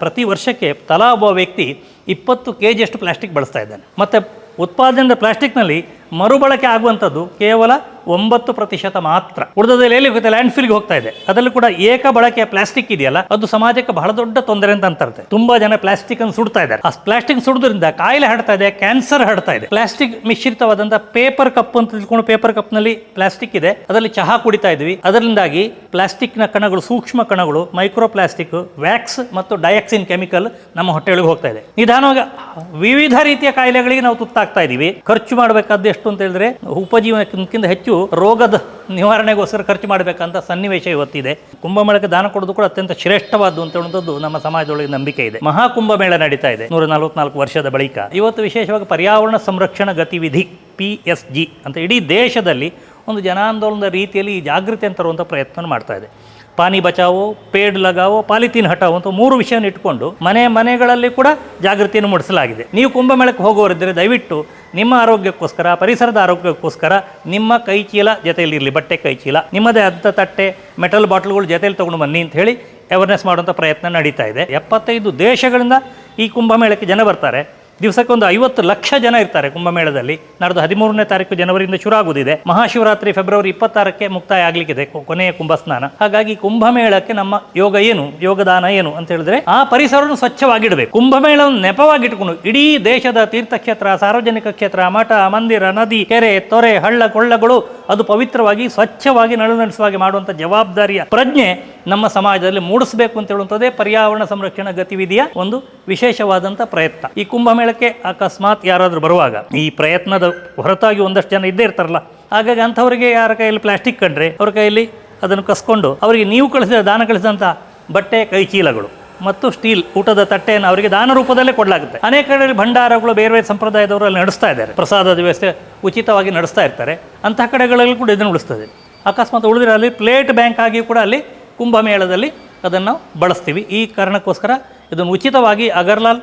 ಪ್ರತಿ ವರ್ಷಕ್ಕೆ ತಲಾ ಒಬ್ಬ ವ್ಯಕ್ತಿ ಇಪ್ಪತ್ತು ಕೆ ಜಿಯಷ್ಟು ಪ್ಲಾಸ್ಟಿಕ್ ಬಳಸ್ತಾ ಇದ್ದಾನೆ. ಮತ್ತು ಉತ್ಪಾದನೆ ಪ್ಲಾಸ್ಟಿಕ್ನಲ್ಲಿ ಮರುಬಳಕೆ ಆಗುವಂಥದ್ದು ಕೇವಲ ಒಂಬತ್ತು ಪ್ರತಿಶತ ಮಾತ್ರ. ಉಳಿದದಲ್ಲಿ ಎಲ್ಲಿ ಹೋಗುತ್ತೆ? ಲ್ಯಾಂಡ್ ಫಿಲ್ಗೆ ಹೋಗ್ತಾ ಇದೆ. ಅದರಲ್ಲೂ ಕೂಡ ಏಕ ಬಳಕೆಯ ಪ್ಲಾಸ್ಟಿಕ್ ಇದೆಯಲ್ಲ, ಅದು ಸಮಾಜಕ್ಕೆ ಬಹಳ ದೊಡ್ಡ ತೊಂದರೆ ಅಂತ ಅಂತಾರೆ. ತುಂಬಾ ಜನ ಪ್ಲಾಸ್ಟಿಕ್ ಅನ್ನು ಸುಡ್ತಾ ಇದ್ದಾರೆ. ಆ ಪ್ಲಾಸ್ಟಿಕ್ ಸುಡುವುದರಿಂದ ಕಾಯಿಲೆ ಹಾಡ್ತಾ ಇದೆ ಕ್ಯಾನ್ಸರ್ ಹಾಡ್ತಾ ಇದೆ. ಪ್ಲಾಸ್ಟಿಕ್ ಮಿಶ್ರಿತವಾದಂತಹ ಪೇಪರ್ ಕಪ್ ಅಂತ ತಿಳ್ಕೊಂಡು ಪೇಪರ್ ಕಪ್ನಲ್ಲಿ ಪ್ಲಾಸ್ಟಿಕ್ ಇದೆ. ಅದರಲ್ಲಿ ಚಹಾ ಕುಡಿತಾ ಇದ್ವಿ. ಅದರಿಂದಾಗಿ ಪ್ಲಾಸ್ಟಿಕ್ನ ಕಣಗಳು, ಸೂಕ್ಷ್ಮ ಕಣಗಳು ಮೈಕ್ರೋ ಪ್ಲಾಸ್ಟಿಕ್ ವ್ಯಾಕ್ಸ್ ಮತ್ತು ಡಯಾಕ್ಸಿನ್ ಕೆಮಿಕಲ್ ನಮ್ಮ ಹೊಟ್ಟೆಯೊಳಗೆ ಹೋಗ್ತಾ ಇದೆ. ನಿಧಾನವಾಗಿ ವಿವಿಧ ರೀತಿಯ ಕಾಯಿಲೆಗಳಿಗೆ ನಾವು ತುತ್ತಾಗ್ತಾ ಇದ್ದೀವಿ ಖರ್ಚು ಮಾಡಬೇಕಾದ್ದು ಎಷ್ಟು ಅಂತ ಹೇಳಿದ್ರೆ ಉಪಜೀವನಕ್ಕಿಂತ ಹೆಚ್ಚು ರೋಗದ ನಿವಾರಣೆಗೋಸ್ಕರ ಖರ್ಚು ಮಾಡಬೇಕಂತ ಸನ್ನಿವೇಶ ಇವತ್ತಿದೆ. ಕುಂಭಮೇಳಕ್ಕೆ ದಾನ ಕೊಡೋದು ಕೂಡ ಅತ್ಯಂತ ಶ್ರೇಷ್ಠವಾದ್ದು ಅಂತ ಹೇಳುವಂಥದ್ದು ನಮ್ಮ ಸಮಾಜದೊಳಗೆ ನಂಬಿಕೆ ಇದೆ. ಮಹಾಕುಂಭಮೇಳ ನಡೀತಾ ಇದೆ. ನೂರ ನಲವತ್ನಾಲ್ಕು ವರ್ಷದ ಬಳಿಕ. ಇವತ್ತು ವಿಶೇಷವಾಗಿ ಪರ್ಯಾವರಣ ಸಂರಕ್ಷಣಾ ಗತಿವಿಧಿ ಪಿ ಎಸ್ ಜಿ ಅಂತ ಇಡೀ ದೇಶದಲ್ಲಿ ಒಂದು ಜನಾಂದೋಲನದ ರೀತಿಯಲ್ಲಿ ಈ ಜಾಗೃತಿ ತರುವಂಥ ಪ್ರಯತ್ನ ಮಾಡ್ತಾ ಇದೆ. ಪಾನಿ ಬಚಾವೋ, ಪೇಡ್ ಲಗಾವೋ, ಪಾಲಿಥೀನ್ ಹಟಾವೋ ಅಂತ ಮೂರು ವಿಷಯವನ್ನು ಇಟ್ಕೊಂಡು ಮನೆ ಮನೆಗಳಲ್ಲಿ ಕೂಡ ಜಾಗೃತಿಯನ್ನು ಮೂಡಿಸಲಾಗಿದೆ. ನೀವು ಕುಂಭಮೇಳಕ್ಕೆ ಹೋಗೋರಿದ್ದರೆ ದಯವಿಟ್ಟು ನಿಮ್ಮ ಆರೋಗ್ಯಕ್ಕೋಸ್ಕರ, ಪರಿಸರದ ಆರೋಗ್ಯಕ್ಕೋಸ್ಕರ ನಿಮ್ಮ ಕೈ ಚೀಲ ಜೊತೆಯಲ್ಲಿ ಇರಲಿ, ಬಟ್ಟೆ ಕೈ ಚೀಲ ನಿಮ್ಮದೇ ಅಂಥ ತಟ್ಟೆ, ಮೆಟಲ್ ಬಾಟ್ಲ್ಗಳು ಜೊತೆಯಲ್ಲಿ ತೊಗೊಂಡು ಬನ್ನಿ ಅಂತ ಹೇಳಿ ಅವೇರ್ನೆಸ್ ಮಾಡುವಂಥ ಪ್ರಯತ್ನ ನಡೀತಾ ಇದೆ. ಎಪ್ಪತ್ತೈದು ದೇಶಗಳಿಂದ ಈ ಕುಂಭಮೇಳಕ್ಕೆ ಜನ ಬರ್ತಾರೆ. ದಿವಸಕ್ಕೆ ಒಂದು ಐವತ್ತು ಲಕ್ಷ ಜನ ಇರ್ತಾರೆ ಕುಂಭಮೇಳದಲ್ಲಿ. ನಾಡ್ದು ಹದಿಮೂರನೇ ತಾರೀಕು ಜನವರಿಯಿಂದ ಶುರು ಆಗುದಿದೆ ಮಹಾಶಿವರಾತ್ರಿ ಫೆಬ್ರವರಿ ಇಪ್ಪತ್ತಾರಕ್ಕೆ ಮುಕ್ತಾಯ ಆಗ್ಲಿಕ್ಕಿದೆ ಕೊನೆಯ ಕುಂಭ ಸ್ನಾನ ಹಾಗಾಗಿ ಕುಂಭಮೇಳಕ್ಕೆ ನಮ್ಮ ಯೋಗ ಏನು, ಯೋಗದಾನ ಏನು ಅಂತ ಹೇಳಿದ್ರೆ ಆ ಪರಿಸರವನ್ನು ಸ್ವಚ್ಛವಾಗಿಡಬೇಕು. ಕುಂಭಮೇಳವನ್ನು ನೆಪವಾಗಿಟ್ಟುಕೊಂಡು ಇಡೀ ದೇಶದ ತೀರ್ಥಕ್ಷೇತ್ರ, ಸಾರ್ವಜನಿಕ ಕ್ಷೇತ್ರ, ಮಠ, ಮಂದಿರ, ನದಿ, ಕೆರೆ, ತೊರೆ, ಹಳ್ಳ, ಕೊಳ್ಳಗಳು ಅದು ಪವಿತ್ರವಾಗಿ, ಸ್ವಚ್ಛವಾಗಿ ನಳುನಡಿಸುವಾಗಿ ಮಾಡುವಂಥ ಜವಾಬ್ದಾರಿಯ ಪ್ರಜ್ಞೆ ನಮ್ಮ ಸಮಾಜದಲ್ಲಿ ಮೂಡಿಸಬೇಕು ಅಂತ ಹೇಳುವಂಥದ್ದೇ ಪರ್ಯಾವರಣ ಸಂರಕ್ಷಣಾ ಗತಿವಿಧಿಯ ಒಂದು ವಿಶೇಷವಾದಂಥ ಪ್ರಯತ್ನ. ಈ ಕುಂಭಮೇಳಕ್ಕೆ ಅಕಸ್ಮಾತ್ ಯಾರಾದರೂ ಬರುವಾಗ ಈ ಪ್ರಯತ್ನದ ಹೊರತಾಗಿ ಒಂದಷ್ಟು ಜನ ಇದ್ದೇ ಇರ್ತಾರಲ್ಲ, ಹಾಗಾಗಿ ಅಂಥವರಿಗೆ ಯಾರ ಕೈಯಲ್ಲಿ ಪ್ಲಾಸ್ಟಿಕ್ ಕಂಡ್ರೆ ಅವ್ರ ಕೈಯಲ್ಲಿ ಅದನ್ನು ಕಸ್ಕೊಂಡು ಅವರಿಗೆ ನೀವು ಕಳಿಸಿದ ದಾನ ಕಳಿಸಿದಂಥ ಬಟ್ಟೆ ಕೈಚೀಲಗಳು ಮತ್ತು ಸ್ಟೀಲ್ ಊಟದ ತಟ್ಟೆಯನ್ನು ಅವರಿಗೆ ದಾನ ರೂಪದಲ್ಲೇ ಕೊಡಲಾಗುತ್ತೆ. ಅನೇಕ ಕಡೆಯಲ್ಲಿ ಭಂಡಾರಗಳು ಬೇರೆ ಬೇರೆ ಸಂಪ್ರದಾಯದವರು ಅಲ್ಲಿ ನಡೆಸ್ತಾ ಇದ್ದಾರೆ. ಪ್ರಸಾದದ ವ್ಯವಸ್ಥೆ ಉಚಿತವಾಗಿ ನಡೆಸ್ತಾ ಇರ್ತಾರೆ. ಅಂತಹ ಕಡೆಗಳಲ್ಲಿ ಕೂಡ ಇದನ್ನು ಉಳಿಸ್ತದೆ. ಅಕಸ್ಮಾತ್ ಉಳಿದ್ರೆ ಅಲ್ಲಿ ಪ್ಲೇಟ್ ಬ್ಯಾಂಕ್ ಆಗಿ ಕೂಡ ಅಲ್ಲಿ ಕುಂಭಮೇಳದಲ್ಲಿ ಅದನ್ನು ಬಳಸ್ತೀವಿ. ಈ ಕಾರಣಕ್ಕೋಸ್ಕರ ಇದನ್ನು ಉಚಿತವಾಗಿ ಅಗರ್ಲಾಲ್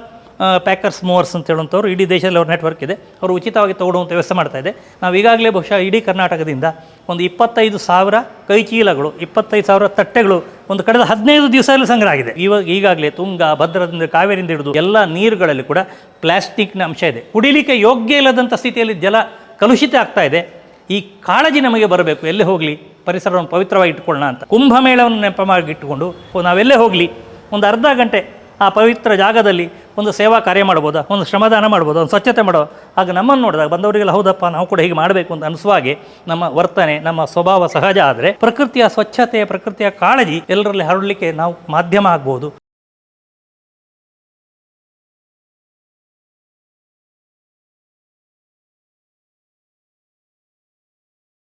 ಪ್ಯಾಕರ್ಸ್ ಮೂವರ್ಸ್ ಅಂತ ಹೇಳುವಂಥವ್ರು ಇಡೀ ದೇಶದಲ್ಲಿ ಅವ್ರ ನೆಟ್ವರ್ಕ್ ಇದೆ. ಅವರು ಉಚಿತವಾಗಿ ತಗೊಡುವಂಥ ವ್ಯವಸ್ಥೆ ಮಾಡ್ತಾ ಇದೆ. ನಾವು ಈಗಾಗಲೇ ಬಹುಶಃ ಇಡೀ ಕರ್ನಾಟಕದಿಂದ ಒಂದು ಇಪ್ಪತ್ತೈದು ಸಾವಿರ ಕೈ ಚೀಲಗಳು ಇಪ್ಪತ್ತೈದು ಸಾವಿರ ತಟ್ಟೆಗಳು ಒಂದು ಕಳೆದ ಹದಿನೈದು ದಿವಸದಲ್ಲಿ ಸಂಗ್ರಹ ಆಗಿದೆ. ಇವಾಗ ಈಗಾಗಲೇ ತುಂಗ, ಭದ್ರದಿಂದ ಕಾವೇರಿಂದ ಹಿಡಿದು ಎಲ್ಲ ನೀರುಗಳಲ್ಲಿ ಕೂಡ ಪ್ಲಾಸ್ಟಿಕ್ನ ಅಂಶ ಇದೆ. ಕುಡಿಲಿಕ್ಕೆ ಯೋಗ್ಯ ಇಲ್ಲದಂಥ ಸ್ಥಿತಿಯಲ್ಲಿ ಜಲ ಕಲುಷಿತ ಆಗ್ತಾ ಇದೆ. ಈ ಕಾಳಜಿ ನಮಗೆ ಬರಬೇಕು. ಎಲ್ಲಿ ಹೋಗಲಿ? ಪರಿಸರವನ್ನು ಪವಿತ್ರವಾಗಿ ಇಟ್ಕೊಳ್ಳೋಣ ಅಂತ. ಕುಂಭಮೇಳವನ್ನು ನೆಪ ಮಾಡಿ ಇಟ್ಟುಕೊಂಡು ನಾವೆಲ್ಲೇ ಹೋಗಲಿ, ಒಂದು ಅರ್ಧ ಗಂಟೆ ಆ ಪವಿತ್ರ ಜಾಗದಲ್ಲಿ ಒಂದು ಸೇವಾ ಕಾರ್ಯ ಮಾಡ್ಬೋದಾ, ಒಂದು ಶ್ರಮದಾನ ಮಾಡ್ಬೋದು, ಒಂದು ಸ್ವಚ್ಛತೆ ಮಾಡೋ ಆಗ ನಮ್ಮನ್ನು ನೋಡಿದಾಗ ಬಂದವರಿಗೆಲ್ಲ, ಹೌದಪ್ಪ, ನಾವು ಕೂಡ ಹೀಗೆ ಮಾಡಬೇಕು ಅಂತ ಅನಿಸುವ ಹಾಗೆ ನಮ್ಮ ವರ್ತನೆ, ನಮ್ಮ ಸ್ವಭಾವ ಸಹಜ ಆದರೆ ಪ್ರಕೃತಿಯ ಸ್ವಚ್ಛತೆ ಪ್ರಕೃತಿಯ ಕಾಳಜಿ ಎಲ್ಲರಲ್ಲಿ ಹರಡಲಿಕ್ಕೆ ನಾವು ಮಾಧ್ಯಮ ಆಗ್ಬೋದು.